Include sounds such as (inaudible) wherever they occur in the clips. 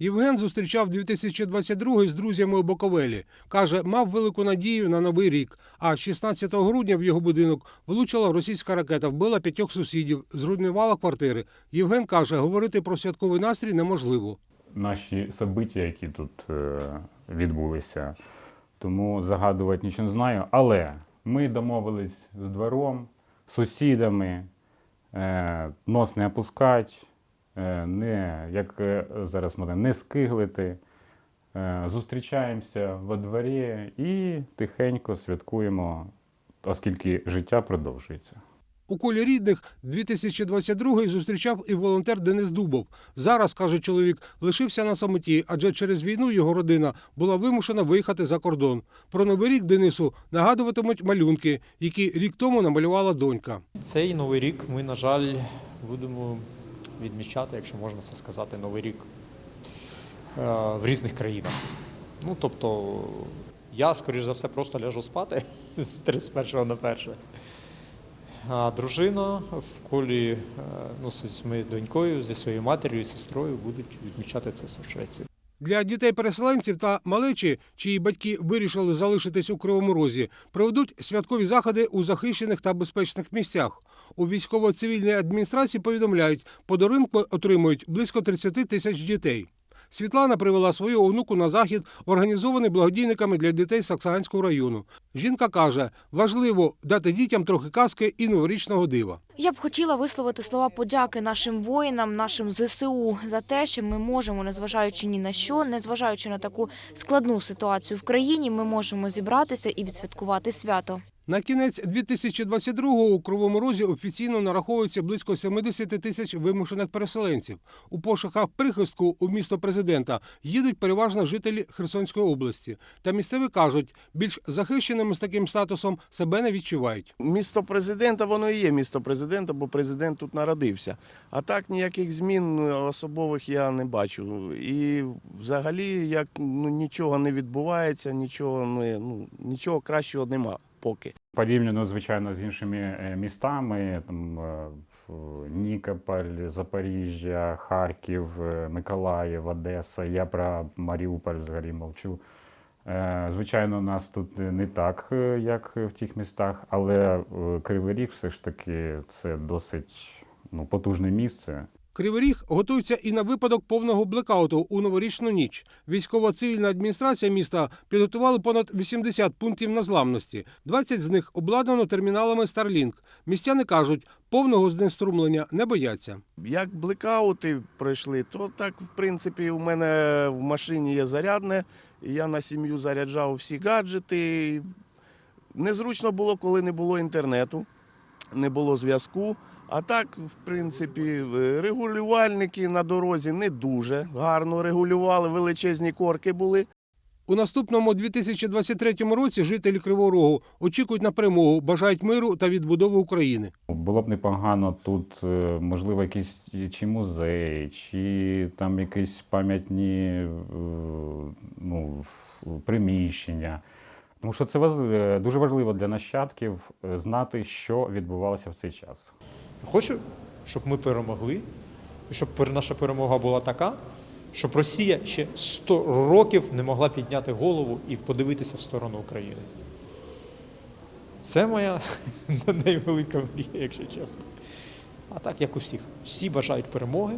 Євген зустрічав 2022 з друзями у Боковелі. Каже, мав велику надію на новий рік. А 16 грудня в його будинок влучила російська ракета, вбила п'ятьох сусідів, зруйнувала квартири. Євген каже, говорити про святковий настрій неможливо. наші собиття, які тут е, відбулися. Тому загадувати нічого не знаю. Але ми домовились з двором, сусідами, е, нос не опускати, не, як е, зараз можна, не скиглити. Е, зустрічаємося во дворі і тихенько святкуємо, оскільки життя продовжується. У колі рідних 2022 зустрічав і волонтер Денис Дубов. Зараз, каже чоловік, лишився на самоті, адже через війну його родина була вимушена виїхати за кордон. Про новий рік Денису нагадуватимуть малюнки, які рік тому намалювала донька. Цей новий рік ми, на жаль, будемо відмічати, якщо можна це сказати, новий рік е, в різних країнах. Ну, тобто, я, скоріш за все, просто ляжу спати (laughs) з 31 на 1. А дружина в колі е, ну, з моєю донькою, зі своєю матір'ю і сестрою будуть відмічати це все в Швеції. Для дітей-переселенців та малечі, чиї батьки вирішили залишитись у Кривому Розі, проведуть святкові заходи у захищених та безпечних місцях. У військово-цивільній адміністрації повідомляють, подарунки отримують близько 30 тисяч дітей. Світлана привела свою онуку на захід, організований благодійниками для дітей Саксаганського району. Жінка каже, важливо дати дітям трохи казки і новорічного дива. Я б хотіла висловити слова подяки нашим воїнам, нашим ЗСУ за те, що ми можемо, незважаючи ні на що, незважаючи на таку складну ситуацію в країні, ми можемо зібратися і відсвяткувати свято. На кінець 2022-го у Кривому Розі офіційно нараховується близько 70 тисяч вимушених переселенців. У пошуках прихистку у місто президента їдуть переважно жителі Херсонської області. Та місцеві кажуть, більш захищеними з таким статусом себе не відчувають. Місто президента, воно і є місто президента, бо президент тут народився. А так ніяких змін особових я не бачу. І взагалі як ну, нічого не відбувається, нічого, не, ну, нічого кращого нема поки. Порівняно, звичайно, з іншими е, містами, там е, Нікополь, Запоріжжя, Харків, е, Миколаїв, Одеса. Я про Маріуполь взагалі мовчу. Звичайно, нас тут не так, як в тих містах, але Кривий Ріг все ж таки це досить ну, потужне місце. Кривий Ріг готується і на випадок повного блекауту у новорічну ніч. Військово-цивільна адміністрація міста підготували понад 80 пунктів незламності. 20 з них обладнано терміналами Starlink. Містяни кажуть, повного знеструмлення не бояться. Як блекаути пройшли, то так, в принципі, у мене в машині є зарядне. Я на сім'ю заряджав всі гаджети. Незручно було, коли не було інтернету, не було зв'язку. А так, в принципі, е, регулювальники на дорозі не дуже гарно регулювали, величезні корки були. У наступному 2023 році жителі Кривого Рогу очікують на перемогу, бажають миру та відбудови України. Було б непогано тут, е, можливо, якийсь чи музей, чи там якісь пам'ятні е, ну, приміщення. Тому що це е, дуже важливо для нащадків е, знати, що відбувалося в цей час. Хочу, щоб ми перемогли, щоб наша перемога була така, щоб Росія ще 100 років не могла підняти голову і подивитися в сторону України. Це моя (laughs) найвелика мрія, якщо чесно. А так, як у всіх. Всі бажають перемоги.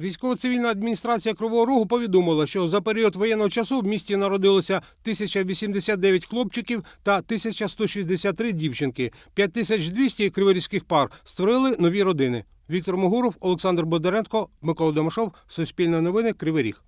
Військово-цивільна адміністрація Кривого Рогу повідомила, що за період воєнного часу в місті народилося 1089 хлопчиків та 1163 дівчинки. 5200 криворізьких пар створили нові родини. Віктор Могуров, Олександр Бондаренко, Микола Домашов, Суспільне новини, Кривий Ріг.